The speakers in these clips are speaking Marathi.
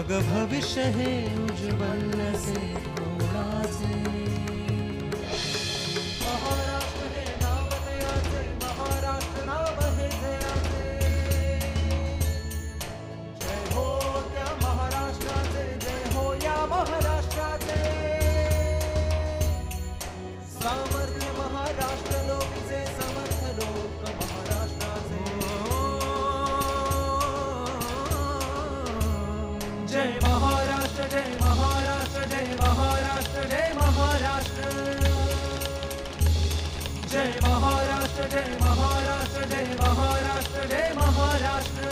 मग भविष्य हे उज्ज्वल से जय महाराष्ट्र जय महाराष्ट्र जय महाराष्ट्र जय महाराष्ट्र.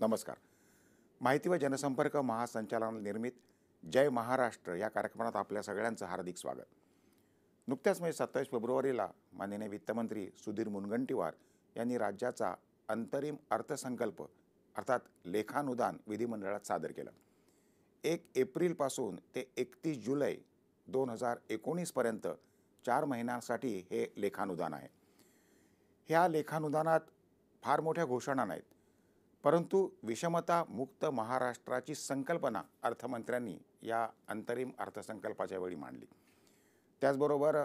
नमस्कार. माहिती व जनसंपर्क महासंचालनाला निर्मित जय महाराष्ट्र या कार्यक्रमात आपल्या सगळ्यांचं हार्दिक स्वागत. नुकत्याच म्हणजे सत्तावीस फेब्रुवारीला माननीय वित्तमंत्री सुधीर मुनगंटीवार यांनी राज्याचा अंतरिम अर्थसंकल्प अर्थात लेखानुदान विधिमंडळात सादर केलं. एक एप्रिलपासून ते एकतीस जुलै दोन हजार एकोणीसपर्यंत चार महिन्यांसाठी हे लेखानुदान आहे. ह्या लेखानुदानात फार मोठ्या घोषणा नाहीत परंतु विषमता मुक्त महाराष्ट्राची संकल्पना अर्थमंत्र्यांनी या अंतरिम अर्थसंकल्पाच्या वेळी मांडली. त्याचबरोबर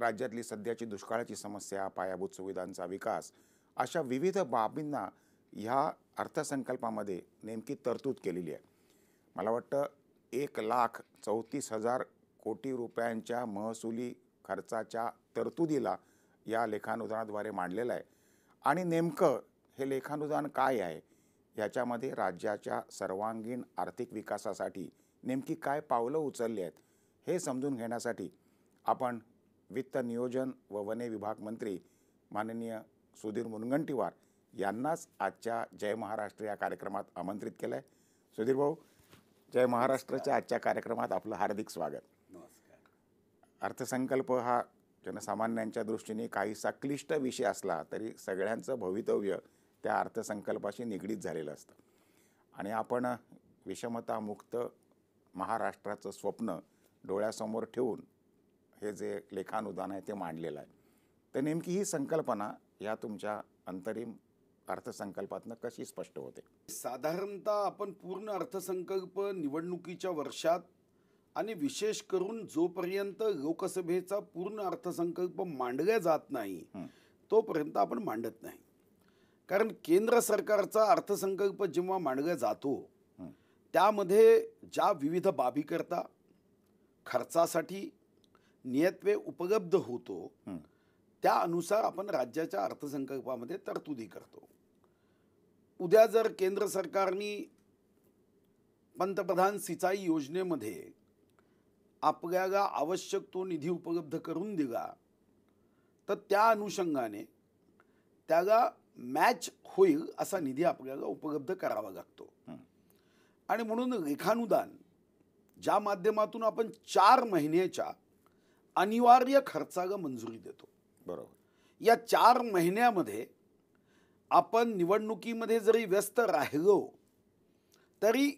राज्यातली सध्याची दुष्काळाची समस्या पायाभूत सुविधांचा विकास अशा विविध बाबींना ह्या अर्थसंकल्पामध्ये नेमकी तरतूद केलेली आहे. मला वाटतं एक लाख चौतीस हजार कोटी रुपयांच्या महसुली खर्चाच्या तरतुदीला या लेखानुदानाद्वारे मांडलेलं आहे. आणि नेमकं हे लेखानुदान काय आहे? याच्यामध्ये राज्याच्या सर्वांगीण आर्थिक विकासासाठी नेमकी काय पावलं उचलली आहेत? हे समजून घेण्यासाठी आपण वित्त नियोजन व वने विभाग मंत्री माननीय सुधीर मुनगंटीवार यांनाच आजच्या जय महाराष्ट्र या कार्यक्रमात आमंत्रित केलं आहे सुधीर भाऊ जय महाराष्ट्राच्या आजच्या कार्यक्रमात आपलं हार्दिक स्वागत. अर्थसंकल्प हा जनसामान्यांच्या दृष्टीने काहीसा क्लिष्ट विषय असला तरी सगळ्यांचं भवितव्य त्या अर्थसंकल्पाशी निगडीत झालेलं असतं. आणि आपण विषमतामुक्त महाराष्ट्राचं स्वप्न डोळ्यासमोर ठेवून हे जे लेखानुदान आहे ते मांडलेलं आहे. तर नेमकी ही संकल्पना या तुमच्या अंतरिम अर्थसंकल्पातनं कशी स्पष्ट होते साधारणतः आपण पूर्ण अर्थसंकल्प निवडणुकीच्या वर्षात आणि विशेष करून जोपर्यंत लोकसभेचा पूर्ण अर्थसंकल्प मांडला जात नाही. तोपर्यंत आपण मांडत नाही कारण केंद्र सरकारचा अर्थसंकल्प जेव्हा मांडला जातो. त्यामध्ये ज्या विविध बाबीकरता खर्चासाठी नियतव्यय उपलब्ध होतो. त्या अनुसार आपण राज्याच्या अर्थसंकल्पामध्ये तरतुदी करतो उद्या जर केंद्र सरकारने पंतप्रधान सिंचाई योजनेमध्ये आपल्याला आवश्यक तो निधी उपलब्ध करून दिला तर त्या अनुषंगाने त्याला मॅच होईल असा निधी आपल्याला उपलब्ध करावा लागतो. आणि म्हणून लेखानुदान ज्या माध्यमातून आपण चार महिन्याच्या अनिवार्य खर्चाला मंजुरी देतो. बरोबर. या चार महिन्यामध्ये आपण निवडणुकीमध्ये जरी व्यस्त राहिलो तरी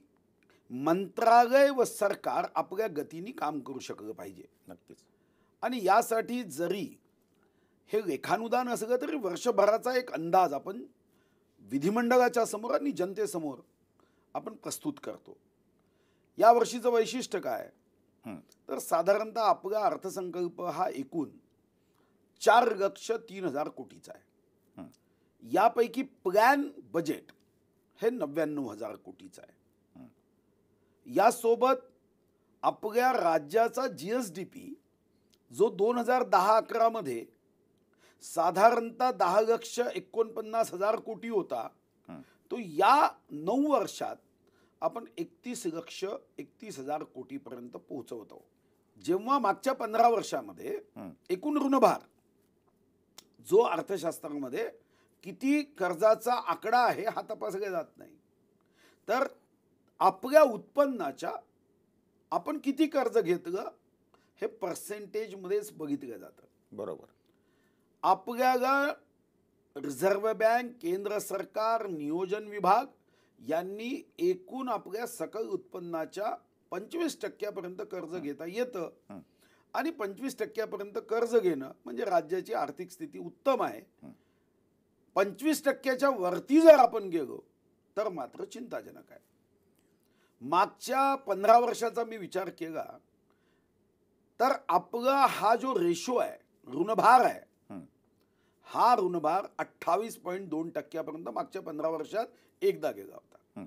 मंत्रालय व सरकार आपल्या गतीने काम करू शकलं पाहिजे नक्कीच आणि यासाठी जरी हे लेखानुदान असलं तरी वर्षभराचा एक अंदाज आपण विधिमंडळाच्या समोर आणि जनतेसमोर आपण प्रस्तुत करतो या वर्षीचं वैशिष्ट्य काय. तर साधारणतः आपला अर्थसंकल्प हा एकूण चार लक्ष तीन हजार कोटीचा आहे. यापैकी प्लॅन बजेट हे नव्याण्णव हजार कोटीचं आहे. यासोबत आपल्या राज्याचा जी एस डी पी जो दोन हजार दहा अकरामध्ये साधारणतः दहा लक्ष एकोणपन्नास हजार कोटी होता. तो या नऊ वर्षात आपण एकतीस लक्ष एकतीस हजार कोटीपर्यंत पोहोचवतो जेव्हा मागच्या पंधरा वर्षामध्ये. एकूण ऋणभार जो अर्थशास्त्रामध्ये किती कर्जाचा आकडा आहे हा तपासला जात नाही. तर आपल्या उत्पन्नाच्या आपण किती कर्ज घेतलं हे पर्सेंटेजमध्येच बघितलं जातं. बरोबर. आपल्याला रिझर्व्ह बँक केंद्र सरकार नियोजन विभाग यांनी एकूण आपल्या सकल उत्पन्नाच्या पंचवीस टक्क्यापर्यंत कर्ज घेता येतं. आणि पंचवीस टक्क्यापर्यंत कर्ज घेणं म्हणजे राज्याची आर्थिक स्थिती उत्तम आहे. पंचवीस टक्क्याच्या वरती जर आपण गेलो तर मात्र चिंताजनक आहे मागच्या पंधरा वर्षाचा मी विचार केला तर आपला हा जो रेशो आहे ऋणभार आहे हं. हा ऋणभार अठ्ठावीस पॉईंट दोन टक्क्यापर्यंत मागच्या पंधरा वर्षात एकदा गेला होता.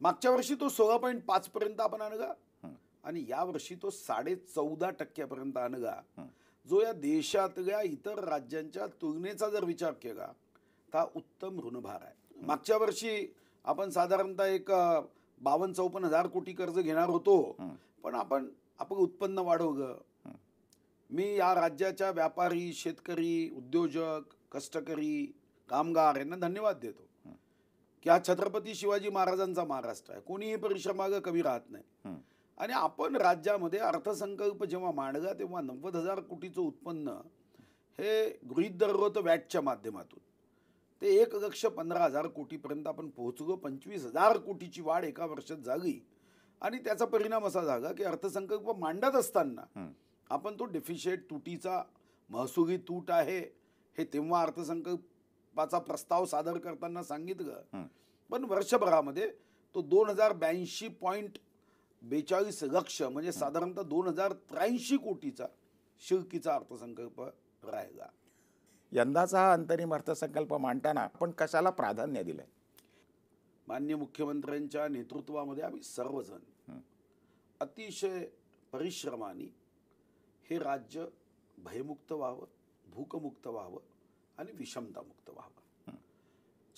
मागच्या वर्षी तो सोळा पॉईंट पाच पर्यंत आपण आणला हं. आणि या वर्षी तो साडे चौदा टक्क्यापर्यंत आणला हं. जो या देशातल्या इतर राज्यांच्या तुलनेचा जर विचार केला तर उत्तम ऋणभार आहे मागच्या वर्षी आपण साधारणतः एक बावन्न चौपन्न हजार कोटी कर्ज घेणार होतो. पण आपण आपलं उत्पन्न वाढवलं. मी या राज्याच्या व्यापारी शेतकरी उद्योजक कष्टकरी कामगार यांना धन्यवाद देतो. की हा छत्रपती शिवाजी महाराजांचा महाराष्ट्र आहे कोणीही परिश्रमागं कमी राहत नाही. आणि आपण राज्यामध्ये अर्थसंकल्प जेव्हा मांडला तेव्हा नव्वद हजार कोटीचं उत्पन्न हे गृहीत धरलं होतं वॅटच्या माध्यमातून ते एक लक्ष पंधरा हजार कोटीपर्यंत आपण पोहोचलो पंचवीस हजार कोटीची वाढ एका वर्षात झाली आणि त्याचा परिणाम असा झाला की अर्थसंकल्प मांडत असताना. आपण तो डेफिशिएट तुटीचा महसुली तूट आहे हे तेव्हा अर्थसंकल्पाचा प्रस्ताव सादर करताना सांगितलं. पण वर्षभरामध्ये तो दोन हजार ब्याऐंशी पॉईंट बेचाळीस लक्ष म्हणजे साधारणतः दोन हजार त्र्याऐंशी कोटीचा शिल्कीचा अर्थसंकल्प राहिला. यंदाचा हा अंतरिम अर्थसंकल्प मांडताना आपण कशाला प्राधान्य दिलंय? मान्य मुख्यमंत्र्यांच्या नेतृत्वामध्ये आम्ही सर्वजण. अतिशय परिश्रमाने हे राज्य भयमुक्त व्हावं भूकमुक्त व्हावं आणि विषमतामुक्त व्हावं.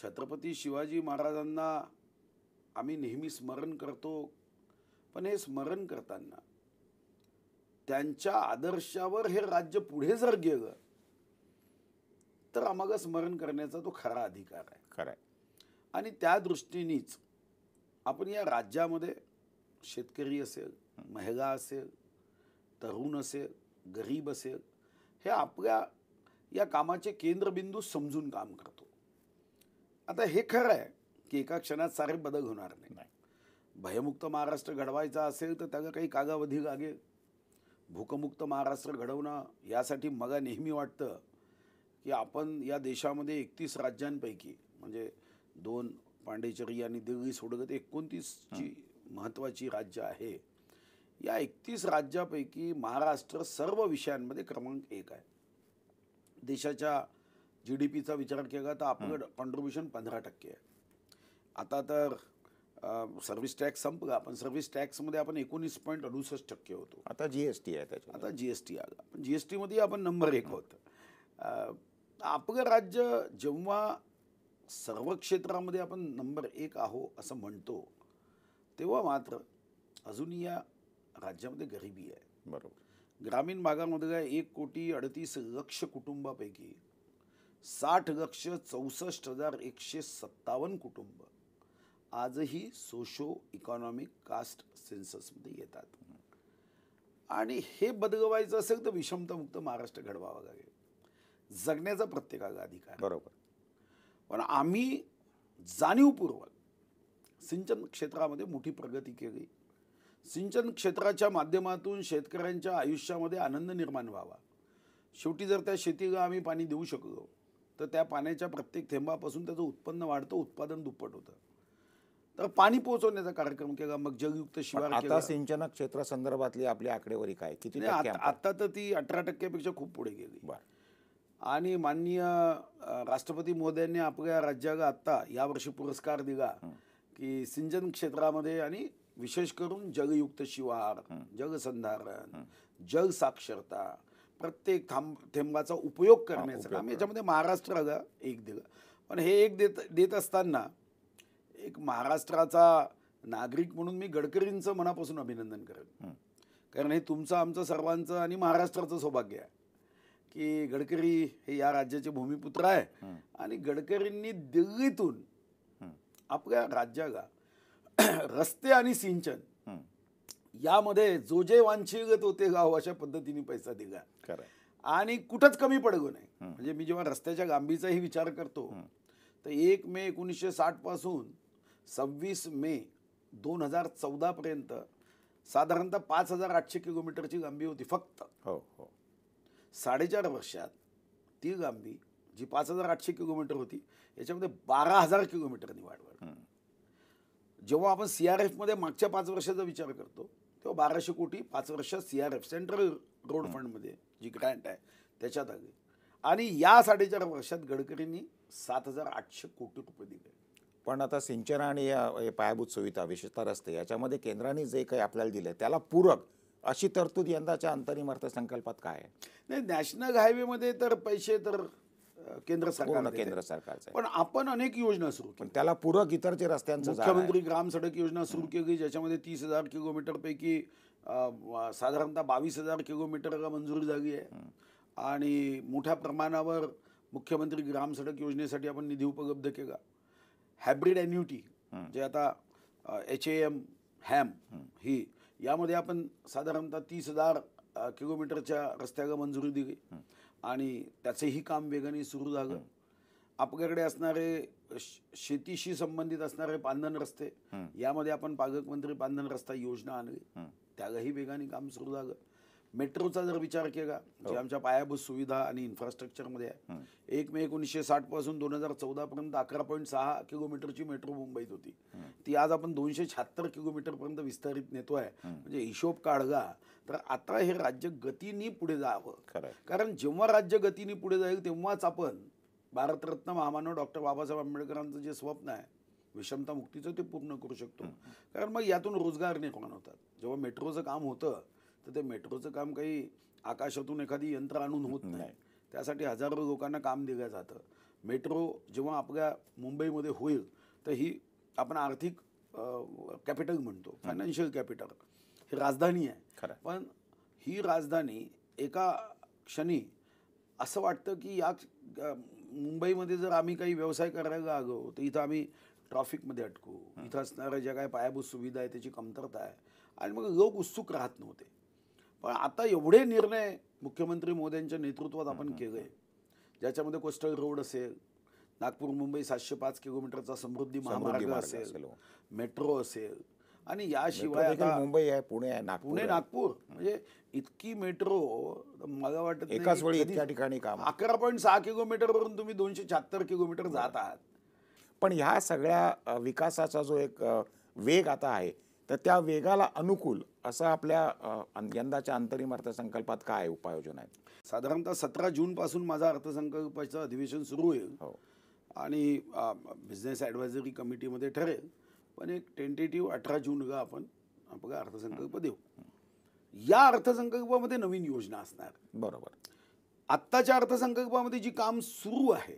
छत्रपती शिवाजी महाराजांना आम्ही नेहमी स्मरण करतो पण हे स्मरण करताना त्यांच्या आदर्शावर हे राज्य पुढे जर गेलं तर आम्हाला स्मरण करण्याचा तो खरा अधिकार आहे. खरंय आणि त्या दृष्टीनेच आपण या राज्यामध्ये शेतकरी असेल महिला असेल तरुण असेल गरीब असेल हे आपल्या या कामाचे केंद्रबिंदू समजून काम करतो. आता हे खरं आहे की एका क्षणात सारे बदल होणार नाही. भयमुक्त महाराष्ट्र घडवायचा असेल तर त्याला काही कागावधी लागेल भूकमुक्त महाराष्ट्र घडवणं यासाठी मला नेहमी वाटतं की आपण या देशामध्ये एकतीस राज्यांपैकी म्हणजे दोन पांडेचेरी आणि दिल्ली सोडगत एकोणतीसची महत्त्वाची राज्य आहे. या एकतीस राज्यापैकी महाराष्ट्र सर्व विषयांमध्ये क्रमांक एक आहे. देशाच्या जी डी पीचा विचार केला तर आपलं कॉन्ट्रीब्युशन पंधरा टक्के आहे. आता तर सर्व्हिस टॅक्स संपला. पण सर्व्हिस टॅक्समध्ये आपण एकोणीस पॉईंट अडुसष्ट टक्के होतो. आता जीएसटी आहे त्याच्यात आता जी एस टी आला. पण जी एस टीमध्ये आपण नंबर एक होत. आपलं राज्य जेव्हा सर्व क्षेत्रामध्ये आपण नंबर एक आहो असं म्हणतो तेव्हा मात्र अजूनही या राज्यामध्ये गरिबी आहे. बरोबर. ग्रामीण भागामधल्या एक कोटी अडतीस लक्ष कुटुंबापैकी साठ लक्ष चौसष्ट हजार एकशे सत्तावन्न कुटुंब. आजही सोशो इकॉनॉमिक कास्ट सेन्ससमध्ये येतात. आणि हे बदलवायचं असेल तर विषमतामुक्त महाराष्ट्र घडवावा लागेल. जगण्याचा प्रत्येकाला अधिकार. बरोबर. पण आम्ही जाणीवपूर्वक सिंचन क्षेत्रामध्ये मोठी प्रगती केली. सिंचन क्षेत्राच्या माध्यमातून शेतकऱ्यांच्या आयुष्यामध्ये आनंद निर्माण व्हावा. शेवटी जर त्या शेतीला आम्ही पाणी देऊ शकलो तर त्या पाण्याच्या प्रत्येक थेंबापासून त्याचं उत्पन्न वाढतं उत्पादन दुप्पट होतं. तर पाणी पोहोचवण्याचा कार्यक्रम केला मग जलयुक्त शिवार आता सिंचन क्षेत्र संदर्भातली आपली आकडेवारी काय? किती आता तर ती अठरा टक्क्यापेक्षा खूप पुढे गेली. बरं. आणि माननीय राष्ट्रपती महोदयांनी आपल्या राज्याला आत्ता यावर्षी पुरस्कार दिला की सिंचन क्षेत्रामध्ये आणि विशेष करून जलयुक्त शिवार जलसंधारण जल साक्षरता प्रत्येक थांब थेंबाचा उपयोग करण्याचं काम याच्यामध्ये महाराष्ट्राला एक दिलं. पण हे एक देत देत असताना एक महाराष्ट्राचा नागरिक म्हणून मी गडकरींचं मनापासून अभिनंदन करेन कारण हे तुमचं आमचं सर्वांचं आणि महाराष्ट्राचं सौभाग्य आहे. की गडकरी हे या राज्याचे भूमिपुत्र आहे आणि गडकरींनी दिल्लीतून आपल्या राज्याला रस्ते आणि सिंचन. यामध्ये जो जे वांछिल तो ते गाव अशा पद्धतीने पैसा दिला. आणि कुठंच कमी पडगो नाही म्हणजे मी जेव्हा रस्त्याच्या लांबीचाही विचार करतो तर एक मे एकोणीसशे साठपासून सव्वीस मे दोन हजार चौदा पर्यंत साधारणतः पाच हजार आठशे किलोमीटरची लांबी होती फक्त. हो हो. साडेचार वर्षात ती लांबी जी पाच हजार आठशे किलोमीटर होती याच्यामध्ये बारा हजार किलोमीटरनी वाढ वाढ जेव्हा आपण सी आर एफमध्ये मागच्या पाच वर्षाचा विचार करतो तेव्हा बाराशे कोटी पाच वर्षात C R F central road फंडमध्ये जी ग्रँट आहे त्याच्यात आली. आणि या साडेचार वर्षात गडकरींनी सात हजार आठशे कोटी रुपये दिले. पण आता सिंचन आणि या हे पायाभूत सुविधा विशेषतः रस्ते याच्यामध्ये केंद्राने जे काही आपल्याला दिले त्याला पूरक अशी तरतूद यंदाच्या अंतरिम अर्थसंकल्पात काय आहे? नाही नॅशनल हायवेमध्ये तर पैसे तर केंद्र सरकार पूर्ण देते. केंद्र सरकारचं आहे. पण आपण अनेक योजना सुरू पण त्याला पूरक इतर जे रस्त्यांचं मुख्यमंत्री ग्राम सडक योजना सुरू केली ज्याच्यामध्ये तीस हजार किलोमीटरपैकी अं, साधारणतः बावीस हजार किलोमीटरला मंजुरी झाली आहे. आणि मोठ्या प्रमाणावर मुख्यमंत्री ग्राम सडक योजनेसाठी आपण निधी उपलब्ध केला. हायब्रिड एन्युटी जे आता एच ए एम हॅम ही यामध्ये आपण साधारणतः तीस हजार किलोमीटरच्या रस्त्याला मंजुरी दिली. आणि त्याचंही काम वेगाने सुरू झालं. आपल्याकडे असणारे शेतीशी संबंधित असणारे पांधन रस्ते यामध्ये आपण पालकमंत्री पांधन रस्ता योजना आणली. त्यालाही वेगाने काम सुरू झालं. मेट्रोचा जर विचार केला जे आमच्या पायाभूत सुविधा आणि इन्फ्रास्ट्रक्चरमध्ये आहे एक मे एकोणीसशे साठपासून दोन हजार चौदा पर्यंत अकरा पॉईंट सहा किलोमीटरची मेट्रो मुंबईत होती. ती आज आपण दोनशे शहात्तर किलोमीटर पर्यंत विस्तारित नेतोय म्हणजे हिशोब काढला तर आता हे राज्य गतीने पुढे जावं. आहे. कारण जेव्हा राज्य गतीने पुढे जाईल तेव्हाच आपण भारतरत्न महामानव डॉक्टर बाबासाहेब आंबेडकरांचं जे स्वप्न आहे विषमता मुक्तीचं ते पूर्ण करू शकतो. कारण मग यातून रोजगार निर्माण होतात. जेव्हा मेट्रोचं काम होतं तर ते मेट्रोचं काम काही आकाशातून एखादी यंत्र आणून होत नाही. त्यासाठी हजारो लोकांना काम दिलं जातं. मेट्रो जेव्हा आपल्या मुंबईमध्ये होईल तर ही आपण आर्थिक कॅपिटल म्हणतो फायनान्शियल कॅपिटल ही राजधानी आहे. पण ही राजधानी एका क्षणी असं वाटतं की या मुंबईमध्ये जर आम्ही काही व्यवसाय करायला आलो तर इथं आम्ही ट्रॉफिकमध्ये अटकू. इथं असणाऱ्या ज्या काही पायाभूत सुविधा आहे त्याची कमतरता आहे. आणि मग लोक उत्सुक राहत नव्हते. पण आता एवढे निर्णय मुख्यमंत्री मोदयांच्या नेतृत्वात आपण केले. ज्याच्यामध्ये कोस्टल रोड असेल नागपूर मुंबई सातशे पाच किलोमीटरचा समृद्धी महामार्ग मार्ग असेल हो. मेट्रो असेल आणि याशिवाय मुंबई आहे पुणे आहे नागपूर पुणे. नागपूर. म्हणजे इतकी मेट्रो मला वाटत एकाच वेळी इतक्या ठिकाणी काम अकरा पॉईंट सहा किलोमीटर वरून तुम्ही दोनशे शहात्तर किलोमीटर जात आहात. पण ह्या सगळ्या विकासाचा जो एक वेग आता आहे तर त्या वेगाला अनुकूल असं आपल्या यंदाच्या अंतरिम अर्थसंकल्पात काय उपाययोजना आहेत? साधारणतः सतरा जून पासून माझा अर्थसंकल्पाचं अधिवेशन सुरू होईल. हो. आणि बिझनेस ॲडवायझरी कमिटीमध्ये ठरेल. पण एक टेंटेटिव्ह अठरा जूनला आपण आपला अर्थसंकल्प देऊ. या अर्थसंकल्पामध्ये नवीन योजना असणार. बरोबर. आत्ताच्या अर्थसंकल्पामध्ये जी काम सुरू आहे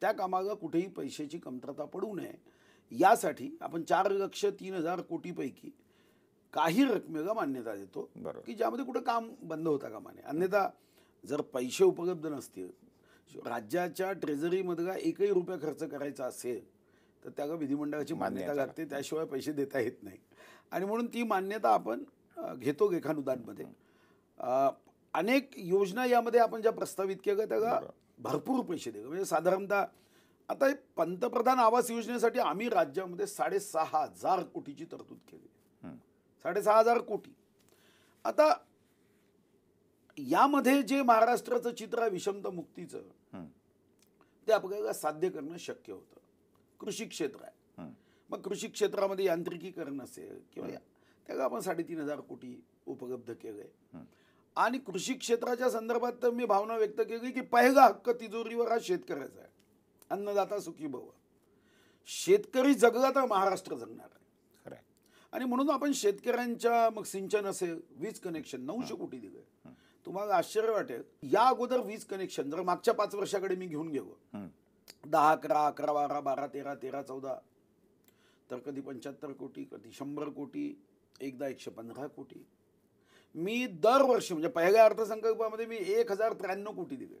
त्या कामाला कुठेही पैशाची कमतरता पडू नये. यासाठी आपण चार लक्ष तीन हजार कोटीपैकी काही रकमेला मान्यता देतो. की ज्यामध्ये कुठं काम बंद होता कामा नये. अन्यथा जर पैसे उपलब्ध नसतील राज्याच्या ट्रेझरीमधला एकही रुपया खर्च करायचा असेल तर त्याला विधिमंडळाची मान्यता लागते. त्याशिवाय पैसे देता येत नाही. आणि म्हणून ती मान्यता आपण घेतो लेखानुदानमध्ये. अनेक योजना यामध्ये आपण ज्या प्रस्तावित केल्या त्याला भरपूर पैसे देतो. म्हणजे साधारणतः आता हे पंतप्रधान आवास योजनेसाठी आम्ही राज्यामध्ये साडेसहा हजार कोटीची तरतूद केली. साडेसहा हजार कोटी. आता यामध्ये जे महाराष्ट्राचं चित्र आहे विषमता मुक्तीचं. ते आपल्याला साध्य करणं शक्य होतं. कृषी क्षेत्र आहे. हं. मग कृषी क्षेत्रामध्ये यांत्रिकीकरण असेल किंवा त्याला आपण साडेतीन हजार कोटी उपलब्ध केलंय. आणि कृषी क्षेत्राच्या संदर्भात तर मी भावना व्यक्त केली की पहिला हक्क तिजोरीवर हा शेतकऱ्याचा आहे. अन्नदाता सुखी भव. शेतकरी जगला तर महाराष्ट्र जगणार आहे. खरं. आणि म्हणून आपण शेतकऱ्यांच्या मग सिंचन असेल वीज कनेक्शन नऊशे कोटी दिले. तुम्हाला आश्चर्य वाटेल या अगोदर वीज कनेक्शन जर मागच्या पाच वर्षाकडे मी घेऊन गेलो. दहा अकरा अकरा बारा बारा तेरा तेरा चौदा. तर कधी पंच्याहत्तर कोटी कधी शंभर कोटी एकदा एकशे पंधरा कोटी. मी दरवर्षी म्हणजे पहिल्या अर्थसंकल्पामध्ये मी एक हजार त्र्याण्णव कोटी दिले.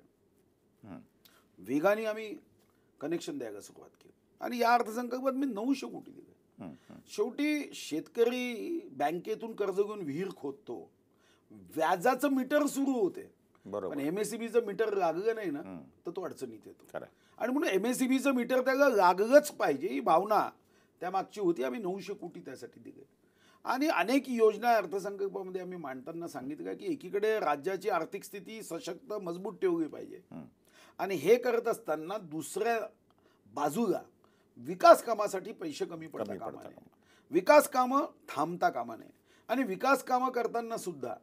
वेगाने आम्ही कनेक्शन द्यायला सुरुवात केली. आणि या अर्थसंकल्पात मी नऊशे कोटी दिले. शेवटी शेतकरी बँकेतून कर्ज घेऊन विहीर खोदतो. व्याजाचं मीटर सुरू होते. पण बरोबर एम एस मीटर लागलं नाही ना. तर तो अडचणीत येतो. आणि म्हणून एम एस मीटर त्याला लागलंच पाहिजे. ही भावना त्या मागची होती. आम्ही नऊशे कोटी त्यासाठी दिले. आणि अनेक योजना अर्थसंकल्पामध्ये आम्ही मांडताना सांगितलं की एकीकडे राज्याची आर्थिक स्थिती सशक्त मजबूत ठेवली पाहिजे. आणि हे करत असताना दुसऱ्या बाजूला विकास कामासाठी पैसे कमी पडता कमी विकास कामं थांबता कामा नये. आणि विकास कामं करताना सुद्धा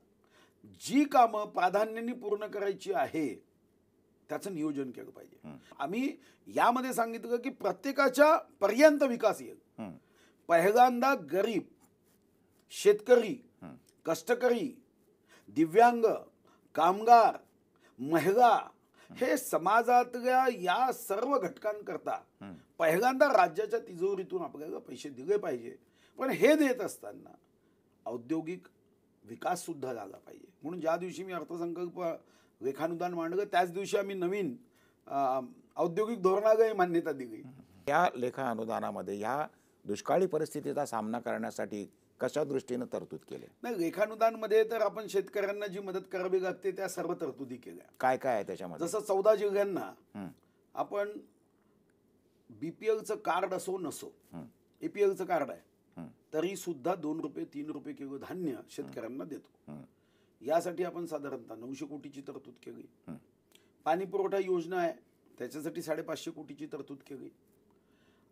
जी कामं प्राधान्याने पूर्ण करायची आहे त्याचं नियोजन केलं पाहिजे. आम्ही यामध्ये सांगितलं की प्रत्येकाच्या पर्यंत विकास येईल. पहिल्यांदा गरीब शेतकरी कष्टकरी दिव्यांग कामगार महिला हे. समाजातल्या या सर्व घटकांकरता पहिल्यांदा राज्याच्या तिजोरीतून आपल्याला पैसे दिले पाहिजे. पण हे देत असताना औद्योगिक विकास सुद्धा झाला पाहिजे. म्हणून ज्या दिवशी मी अर्थसंकल्प लेखानुदान मांडलं त्याच दिवशी आम्ही नवीन औद्योगिक धोरणालाही मान्यता दिली. या लेखा अनुदानामध्ये या दुष्काळी परिस्थितीचा सामना करण्यासाठी कशा दृष्टीनं तरतूद केले नाही लेखानुदानमध्ये तर आपण शेतकऱ्यांना जी मदत करावी लागते त्या सर्व तरतुदी केल्या काय काय आहे त्याच्यामध्ये जसं चौदा जिल्ह्यांना. आपण बीपीएलचं कार्ड असो नसो एपीएलचं कार्ड आहे. तरी सुद्धा दोन रुपये तीन रुपये किलो धान्य शेतकऱ्यांना देतो. यासाठी आपण साधारणतः नऊशे कोटीची तरतूद केली. पाणी पुरवठा योजना आहे त्याच्यासाठी साडेपाचशे कोटीची तरतूद केली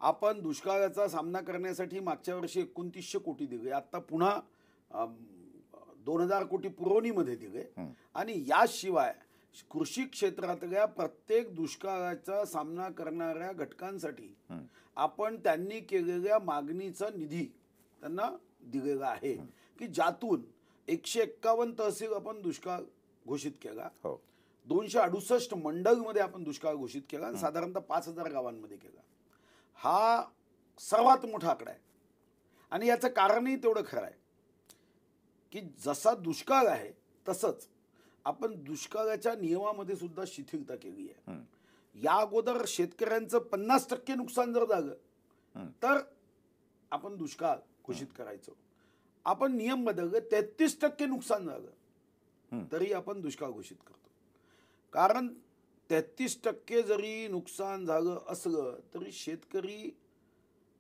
आपण दुष्काळाचा सामना करण्यासाठी मागच्या वर्षी एकोणतीसशे कोटी दिले. आता पुन्हा दोन हजार कोटी पुरवणीमध्ये दिले. आणि याशिवाय कृषी क्षेत्रातल्या प्रत्येक दुष्काळाचा सामना करणाऱ्या घटकांसाठी. आपण त्यांनी केलेल्या मागणीचा निधी त्यांना दिलेला आहे. की ज्यातून एकशे एक्कावन्न तहसील आपण दुष्काळ घोषित केला. हो. दोनशे अडुसष्ट मंडलमध्ये आपण दुष्काळ घोषित केला. आणि साधारणतः पाच हजार गावांमध्ये केला. हा सर्वात मोठा आकडा आहे आणि याचं कारणही तेवढं खरं आहे की जसा दुष्काळ आहे तसंच आपण दुष्काळाच्या नियमामध्ये सुद्धा शिथिलता केली आहे. या अगोदर शेतकऱ्यांचं पन्नास टक्के नुकसान जर झालं. तर आपण दुष्काळ घोषित करायचो आपण नियम बदलले तेहतीस टक्के नुकसान झालं. तरी आपण दुष्काळ घोषित करतो कारण तेहतीस टक्के जरी नुकसान झालं असलं तरी शेतकरी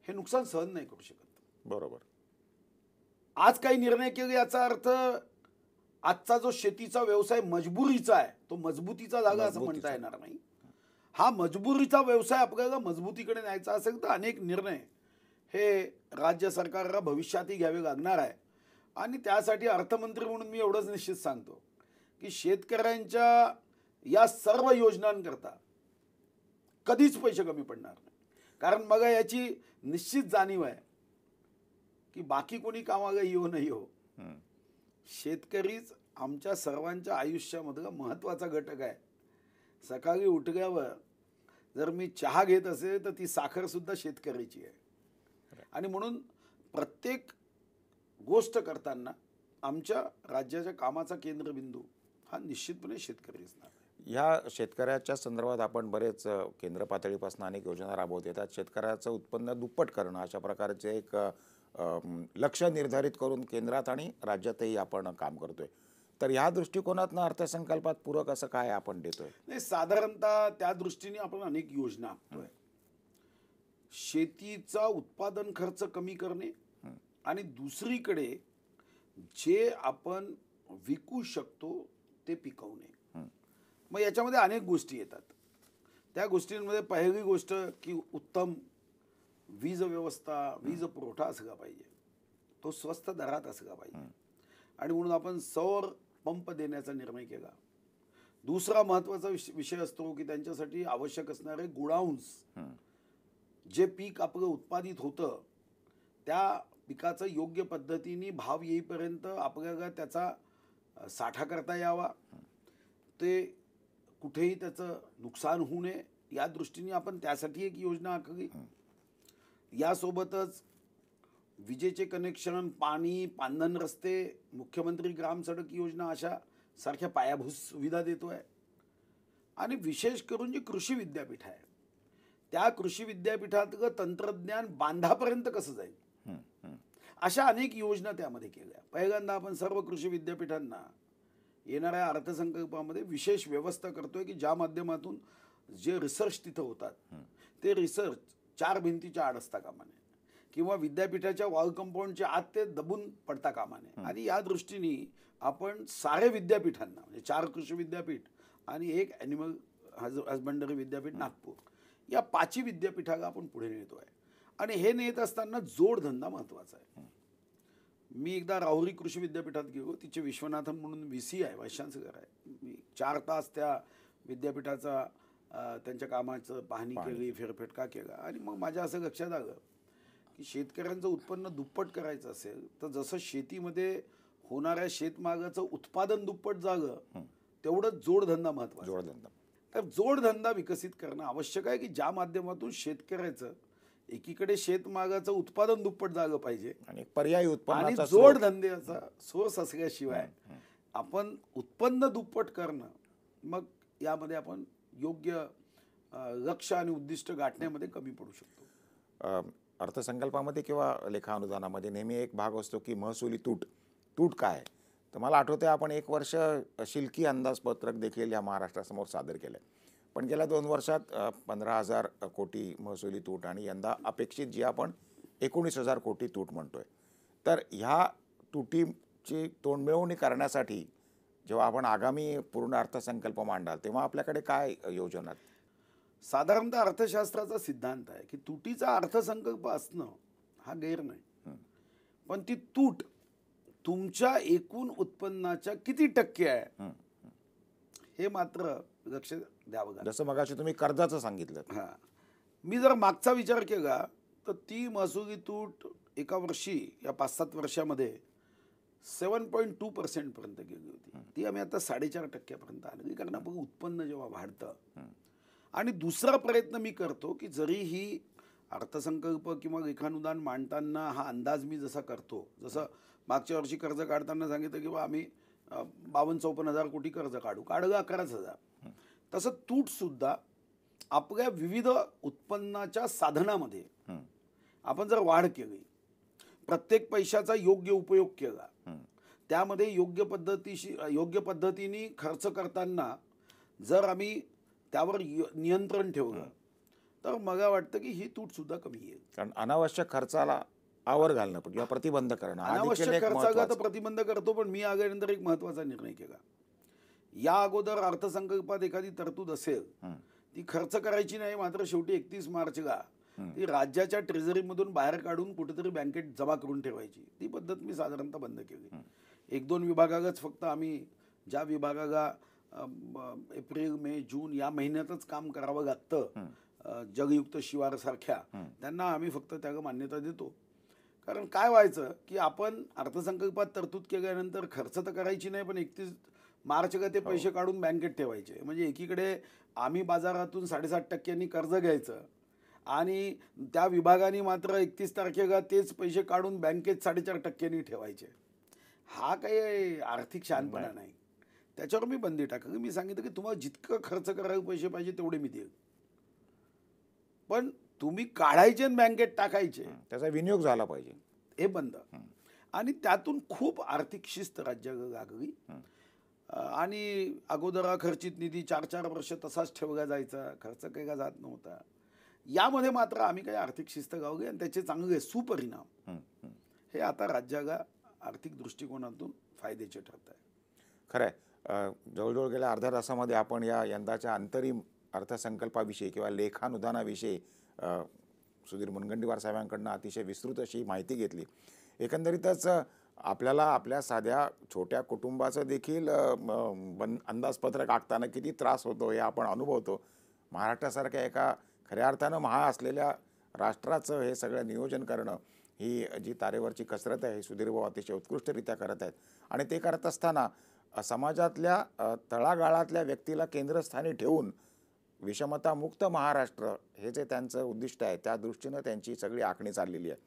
हे नुकसान सहन नाही करू शकत. बरोबर. आज काही निर्णय केले याचा अर्थ आजचा जो शेतीचा व्यवसाय मजबुरीचा आहे तो मजबुतीचा झाला असं म्हणता. येणार नाही. हा मजबुरीचा व्यवसाय आपल्याला मजबूतीकडे न्यायचा असेल तर अनेक निर्णय हे राज्य सरकारला भविष्यातही घ्यावे लागणार आहे. आणि त्यासाठी अर्थमंत्री म्हणून मी एवढंच निश्चित सांगतो की शेतकऱ्यांच्या या सर्व योजनांकरता कधीच पैसे कमी पडणार नाही. कारण मग याची निश्चित जाणीव आहे की बाकी कोणी कामाला येऊ नाही हो. हं. शेतकरीच आमच्या सर्वांच्या आयुष्यामधला महत्त्वाचा घटक आहे. सकाळी उठल्यावर जर मी चहा घेत असेल तर ती साखर सुद्धा शेतकऱ्याची आहे. आणि म्हणून प्रत्येक गोष्ट करताना आमच्या राज्याच्या कामाचा केंद्रबिंदू हा निश्चितपणे शेतकरी असणार आहे. ह्या शेतकऱ्याच्या संदर्भात आपण बरेच केंद्र पातळीपासून अनेक योजना राबवत येतात. शेतकऱ्याचं उत्पन्न दुप्पट करणं अशा प्रकारचे एक लक्ष्य निर्धारित करून केंद्रात आणि राज्यातही आपण काम करतोय. तर ह्या दृष्टिकोनातनं अर्थसंकल्पात पूरक असं काय आपण देतोय? नाही साधारणतः त्या दृष्टीने आपण अनेक योजना आखतोय. शेतीचा उत्पादन खर्च कमी करणे आणि दुसरीकडे जे आपण विकू शकतो ते पिकवणे. मग याच्यामध्ये अनेक गोष्टी येतात. त्या गोष्टींमध्ये पहिली गोष्ट की उत्तम वीज व्यवस्था वीज पुरवठा असला पाहिजे. तो स्वस्त दरात असला पाहिजे. आणि म्हणून आपण सौर पंप देण्याचा निर्णय केला. दुसरा महत्त्वाचा विष- विषय असतो की त्यांच्यासाठी आवश्यक असणारे गुडाऊन्स. जे पीक आपलं उत्पादित होतं त्या पिकाचं योग्य पद्धतीने भाव येईपर्यंत आपल्याला त्याचा साठा करता यावा. ते कुठेही त्याचं नुकसान होऊ नये या दृष्टीने आपण त्यासाठी एक योजना आखली. यासोबतच विजेचे कनेक्शन पाणी पांधन रस्ते मुख्यमंत्री ग्राम सडक योजना अशा सारख्या पायाभूत सुविधा देतोय. आणि विशेष करून जी कृषी विद्यापीठ आहे त्या कृषी विद्यापीठातलं तंत्रज्ञान बांधापर्यंत कसं जाईल. अशा अनेक योजना त्यामध्ये केल्या. पहिल्यांदा आपण सर्व कृषी विद्यापीठांना येणाऱ्या अर्थसंकल्पामध्ये विशेष व्यवस्था करतोय की ज्या माध्यमातून जे रिसर्च तिथं होतात ते रिसर्च चार भिंतीच्या आड असता कामा नये किंवा विद्यापीठाच्या वॉल कंपाऊंडच्या आत ते दबून पडता कामा नये आणि या दृष्टीने आपण सारे विद्यापीठांना म्हणजे चार कृषी विद्यापीठ आणि एक ॲनिमल हजबंडरी विद्यापीठ नागपूर या पाचही विद्यापीठाला आपण पुढे नेतोय. आणि हे नेत असताना जोडधंदा महत्त्वाचा आहे. मी एकदा राहुरी कृषी विद्यापीठात गेलो तिचे विश्वनाथन म्हणून व्ही सी आहे व्हाईस चान्सलर आहे. मी चार तास त्या विद्यापीठाचा त्यांच्या कामाचं पाहणी केली फेरफेटका केला. आणि मग माझ्या असं लक्षात आलं की शेतकऱ्यांचं उत्पन्न दुप्पट करायचं असेल तर जसं शेतीमध्ये होणाऱ्या शेतमागाचं उत्पादन दुप्पट झालं तेवढंच जोडधंदा महत्त्वाचा जोडधंदा तर जोडधंदा विकसित करणं आवश्यक आहे की ज्या माध्यमातून शेतकऱ्याचं एकीकडे शेतमागाचं उत्पादन दुप्पट झालं पाहिजे. आणि पर्यायी स्रोत. जोडधंद्याचा सोर्स असल्याशिवाय आपण उत्पन्न दुप्पट करणं मग यामध्ये आपण योग्य लक्ष आणि उद्दिष्ट गाठण्यामध्ये कमी पडू शकतो. अर्थसंकल्पामध्ये किंवा लेखा अनुदानामध्ये नेहमी एक भाग असतो की महसुली तूट. तूट काय? तर मला आठवते आपण एक वर्ष शिल्की अंदाजपत्रक देखील या महाराष्ट्रासमोर सादर केलं पण गेल्या दोन वर्षात पंधरा हजार कोटी महसुली तूट आणि यंदा अपेक्षित जी आपण एकोणीस हजार कोटी तूट म्हणतोय. तर ह्या तुटीची तोंडमिळवणी करण्यासाठी जेव्हा आपण आगामी पूर्ण अर्थसंकल्प मांडाल तेव्हा आपल्याकडे काय योजना? साधारणतः अर्थशास्त्राचा सिद्धांत आहे की तुटीचा अर्थसंकल्प असणं हा गैर नाही. पण ती तूट तुमच्या एकूण उत्पन्नाच्या किती टक्के आहे? हे मात्र लक्ष द्यावं जसं मगाशी तुम्ही कर्जाचं सांगितलं. हा. मी जर मागचा विचार केला तर ती महसुली तूट एका वर्षी या पाच सात वर्षामध्ये सेवन पॉईंट टू पर्सेंटपर्यंत गेली होती. ती आम्ही आता साडेचार टक्क्यापर्यंत आली कारण आपण उत्पन्न जेव्हा वाढतं. आणि दुसरा प्रयत्न मी करतो की जरी ही अर्थसंकल्प किंवा लेखानुदान मांडताना हा अंदाज मी जसा करतो जसं मागच्या वर्षी कर्ज काढताना सांगितलं की बा आम्ही बावन्न चौपन्न हजार कोटी कर्ज काढू. काढलं अकराच हजार. तसं तूटसुद्धा आपल्या विविध उत्पन्नाच्या साधनामध्ये आपण जर वाढ केली प्रत्येक पैशाचा योग्य उपयोग केला त्यामध्ये योग्य पद्धतीशी योग्य पद्धतीने खर्च करताना जर आम्ही त्यावर नियंत्रण ठेवलं तर मला वाटतं की ही तूट सुद्धा कमी येईल. कारण अनावश्यक खर्चाला आवर घालणं किंवा प्रतिबंध करणं अनावश्यक खर्चाला तर प्रतिबंध करतो पण मी आल्यानंतर एक महत्त्वाचा निर्णय केला. या अगोदर अर्थसंकल्पात एखादी तरतूद असेल ती खर्च करायची नाही मात्र शेवटी एकतीस मार्चला ती राज्याच्या ट्रेझरीमधून बाहेर काढून कुठेतरी बँकेत जमा करून ठेवायची. ती पद्धत मी साधारणतः बंद केली. एक दोन विभागालाच फक्त आम्ही ज्या विभागाला एप्रिल मे जून या महिन्यातच काम करावं लागतं जगयुक्त शिवार सारख्या त्यांना आम्ही फक्त त्याला मान्यता देतो. कारण काय व्हायचं की आपण अर्थसंकल्पात तरतूद केल्यानंतर खर्च तर करायची नाही पण एकतीस मार्चला ते पैसे काढून बँकेत ठेवायचे. म्हणजे एकीकडे आम्ही बाजारातून साडेसात टक्क्यांनी कर्ज घ्यायचं आणि त्या विभागाने मात्र एकतीस तारखेला तेच पैसे काढून बँकेत साडेचार टक्क्यांनी ठेवायचे. हा काही आर्थिक शहाणपणा नाही. त्याच्यावर मी बंदी टाकली. मी सांगितलं की तुम्हाला जितकं खर्च करायला पैसे पाहिजे तेवढे मी देईल पण तुम्ही काढायचे आणि बँकेत टाकायचे. त्याचा विनियोग झाला पाहिजे. हे बंद. आणि त्यातून खूप आर्थिक शिस्त राज्याला लागली आणि अगोदर खर्चित निधी चार चार वर्ष तसाच ठेवला जायचा खर्च केला जात नव्हता. यामध्ये मात्र आम्ही काही आर्थिक शिस्त गावली आणि त्याचे चांगले सुपरिणाम. हे आता राज्याला आर्थिक दृष्टिकोनातून फायद्याचे ठरत आहे. खरं आहे जवळजवळ गेल्या अर्ध्या तासामध्ये आपण या यंदाच्या अंतरिम अर्थसंकल्पाविषयी किंवा लेखानुदानाविषयी सुधीर मुनगंटीवार साहेबांकडनं अतिशय विस्तृत अशी माहिती घेतली. एकंदरीतच आपल्याला आपल्या साध्या छोट्या कुटुंबाचं देखील बन अंदाजपत्रक आखताना किती त्रास होतो हे आपण अनुभवतो. महाराष्ट्रासारख्या एका खऱ्या अर्थानं महा असलेल्या राष्ट्राचं हे सगळं नियोजन करणं ही जी तारेवरची कसरत आहे ही सुधीरभाऊ अतिशय उत्कृष्टरित्या करत आहेत. आणि ते करत असताना समाजातल्या तळागाळातल्या व्यक्तीला केंद्रस्थानी ठेवून विषमतामुक्त महाराष्ट्र हे जे त्यांचं उद्दिष्ट आहे त्या दृष्टीनं त्यांची सगळी आखणी चाललेली आहे.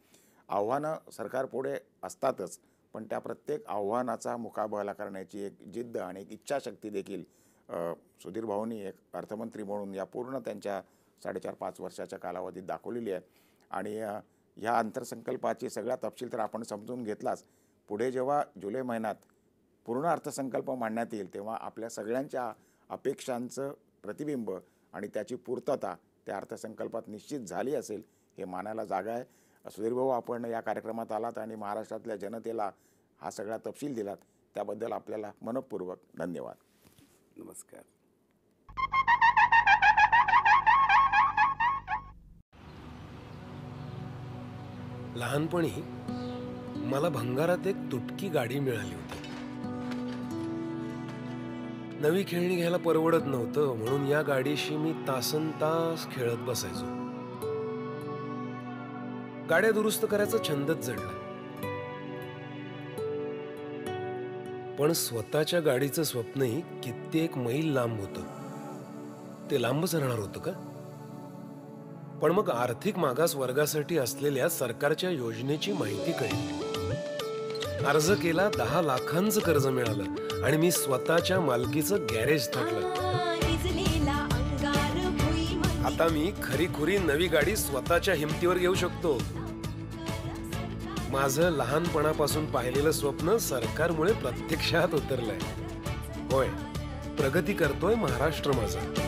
आव्हानं सरकारपुढे असतातच. पण त्या प्रत्येक आव्हानाचा मुकाबला करण्याची एक जिद्द आणि एक इच्छाशक्ती देखील सुधीर भाऊंनी एक अर्थमंत्री म्हणून या पूर्ण त्यांच्या साडेचार पाच वर्षाच्या कालावधीत दाखवलेली आहे. आणि ह्या अंतर्संकल्पाची सगळा तपशील तर आपण समजून घेतलाच. पुढे जेव्हा जुलै महिन्यात पूर्ण अर्थसंकल्प मांडण्यात येईल तेव्हा आपल्या सगळ्यांच्या अपेक्षांचं प्रतिबिंब आणि त्याची पूर्तता त्या अर्थसंकल्पात निश्चित झाली असेल हे मानायला जागा आहे. सुधीर भाऊ आपण या कार्यक्रमात आलात आणि महाराष्ट्रातल्या जनतेला हा सगळा तपशील दिलात. त्याबद्दल आपल्याला मनपूर्वक धन्यवाद. नमस्कार. लहानपणी मला भंगारात एक तुटकी गाडी मिळाली होती. नवी खेळणी घ्यायला परवडत नव्हतं म्हणून या गाडीशी मी तासन तास खेळत बसायचो. गाड्या दुरुस्त करायचा छंदच जडला. पण स्वतःच्या गाडीचं स्वप्नही कित्येक मैल लांब होतं. ते लांबच राहणार होतं का? पण मग आर्थिक मागास वर्गासाठी असलेल्या सरकारच्या योजनेची माहिती कळली. अर्ज केला दहा लाखांचं कर्ज मिळालं आणि मी स्वतःच्या मालकीचं गॅरेज थाटलं. आता मी खरीखुरी नवी गाडी स्वतःच्या हिमतीवर घेऊ शकतो. माझं लहानपणापासून पाहिलेलं स्वप्न सरकारमुळे प्रत्यक्षात उतरलंय. होय प्रगती करतोय महाराष्ट्र माझा.